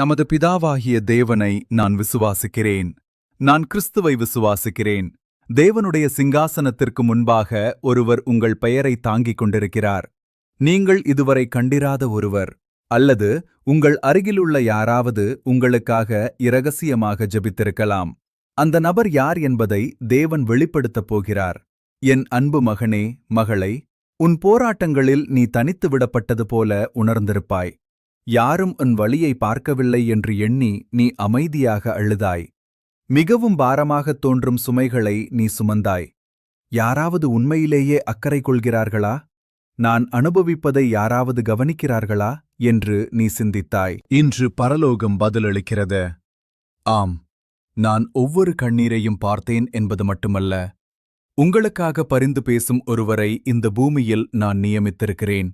நமது பிதாவாகிய தேவனை நான் விசுவாசிக்கிறேன். நான் கிறிஸ்துவை விசுவாசிக்கிறேன். தேவனுடைய சிங்காசனத்திற்கு முன்பாக ஒருவர் உங்கள் பெயரை தாங்கிக் கொண்டிருக்கிறார். நீங்கள் இதுவரை கண்டிராத ஒருவர் அல்லது உங்கள் அருகிலுள்ள யாராவது உங்களுக்காக இரகசியமாக ஜெபித்திருக்கலாம். அந்த நபர் யார் என்பதை தேவன் வெளிப்படுத்தப் போகிறார். என் அன்பு மகனே மகளை உன் போராட்டங்களில் நீ தனித்து விடப்பட்டது போல உணர்ந்திருப்பாய். யாரும் உன் வழியை பார்க்கவில்லை என்று எண்ணி நீ அமைதியாக அழுதாய். மிகவும் பாரமாகத் தோன்றும் சுமைகளை நீ சுமந்தாய். யாராவது உண்மையிலேயே அக்கறை கொள்கிறார்களா? நான் அனுபவிப்பதை யாராவது கவனிக்கிறார்களா? என்று நீ சிந்தித்தாய். இன்று பரலோகம் பதிலளிக்கிறது. ஆம் நான் ஒவ்வொரு கண்ணீரையும் பார்த்தேன் என்பது மட்டுமல்ல. உங்களுக்காக பரிந்து பேசும் ஒருவரை இந்த பூமியில் நான் நியமித்திருக்கிறேன்.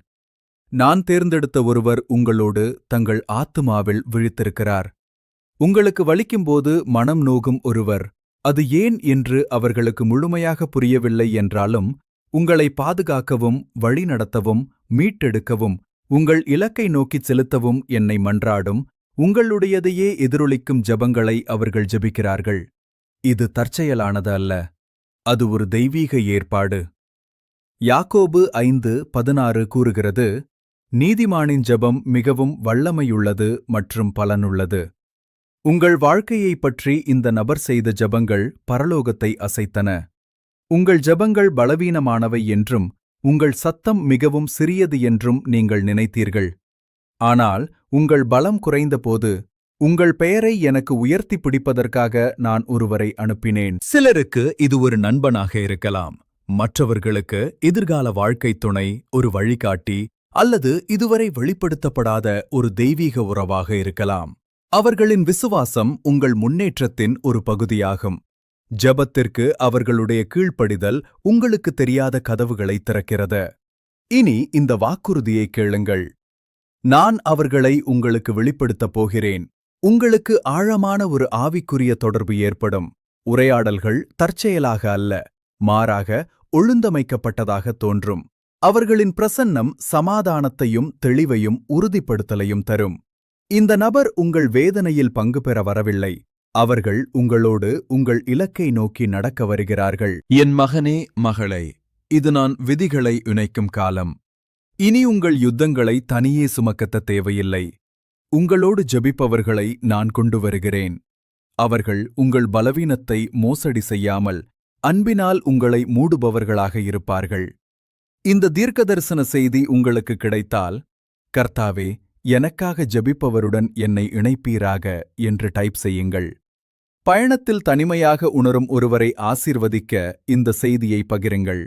நான் தேர்ந்தெடுத்த ஒருவர் உங்களோடு தங்கள் ஆத்துமாவில் விழித்திருக்கிறார். உங்களுக்கு வலிக்கும்போது மனம் நோகும் ஒருவர் அது ஏன் என்று அவர்களுக்கு முழுமையாக புரியவில்லை என்றாலும் உங்களை பாதுகாக்கவும் வழிநடத்தவும் மீட்டெடுக்கவும் உங்கள் இலக்கை நோக்கிச் செலுத்தவும் என்னை மன்றாடும் உங்களுடையதையே எதிரொலிக்கும் ஜெபங்களை அவர்கள் ஜெபிக்கிறார்கள். இது தற்செயலானது அல்ல அது ஒரு தெய்வீக ஏற்பாடு. யாக்கோபு ஐந்து பதினாறு கூறுகிறது நீதிமானின் ஜெபம் மிகவும் வல்லமையுள்ளது மற்றும் பலனுள்ளது. உங்கள் வாழ்க்கையைப் பற்றி இந்த நபர் செய்த ஜெபங்கள் பரலோகத்தை அசைத்தன. உங்கள் ஜெபங்கள் பலவீனமானவை என்றும் உங்கள் சத்தம் மிகவும் சிறியது என்றும் நீங்கள் நினைத்தீர்கள். ஆனால் உங்கள் பலம் குறைந்தபோது உங்கள் பெயரை எனக்கு உயர்த்தி பிடிப்பதற்காக நான் ஒருவரை அனுப்பினேன். சிலருக்கு இது ஒரு நண்பனாக இருக்கலாம். மற்றவர்களுக்கு எதிர்கால வாழ்க்கைத் துணை ஒரு வழிகாட்டி அல்லது இதுவரை வெளிப்படுத்தப்படாத ஒரு தெய்வீக உறவாக இருக்கலாம். அவர்களின் விசுவாசம் உங்கள் முன்னேற்றத்தின் ஒரு பகுதியாகும். ஜபத்திற்கு அவர்களுடைய கீழ்ப்படிதல் உங்களுக்கு தெரியாத கதவுகளை திறக்கிறது. இனி இந்த வாக்குறுதியை கேளுங்கள். நான் அவர்களை உங்களுக்கு வெளிப்படுத்தப் போகிறேன். உங்களுக்கு ஆழமான ஒரு ஆவிக்குரிய தொடர்பு ஏற்படும். உரையாடல்கள் தற்செயலாக அல்ல மாறாக ஒழுந்தமைக்கப்பட்டதாக தோன்றும். அவர்களின் பிரசன்னம் சமாதானத்தையும் தெளிவையும் உறுதிப்படுத்தலையும் தரும். இந்த நபர் உங்கள் வேதனையில் பங்கு பெற வரவில்லை. அவர்கள் உங்களோடு உங்கள் இலக்கை நோக்கி நடக்க வருகிறார்கள். என் மகனே மகளே இது நான் விதிகளை இணைக்கும் காலம். இனி உங்கள் யுத்தங்களை தனியே சுமக்கத்த தேவையில்லை. உங்களோடு ஜெபிப்பவர்களை நான் கொண்டு வருகிறேன். அவர்கள் உங்கள் பலவீனத்தை மோசடி செய்யாமல் அன்பினால் உங்களை மூடுபவர்களாக இருப்பார்கள். இந்த தீர்க்கதரிசன செய்தி உங்களுக்கு கிடைத்தால் கர்த்தாவே எனக்காக ஜெபிப்பவருடன் என்னை இணைப்பீராக என்று டைப் செய்யுங்கள். பயணத்தில் தனிமையாக உணரும் ஒருவரை ஆசீர்வதிக்க இந்த செய்தியை பகிருங்கள்.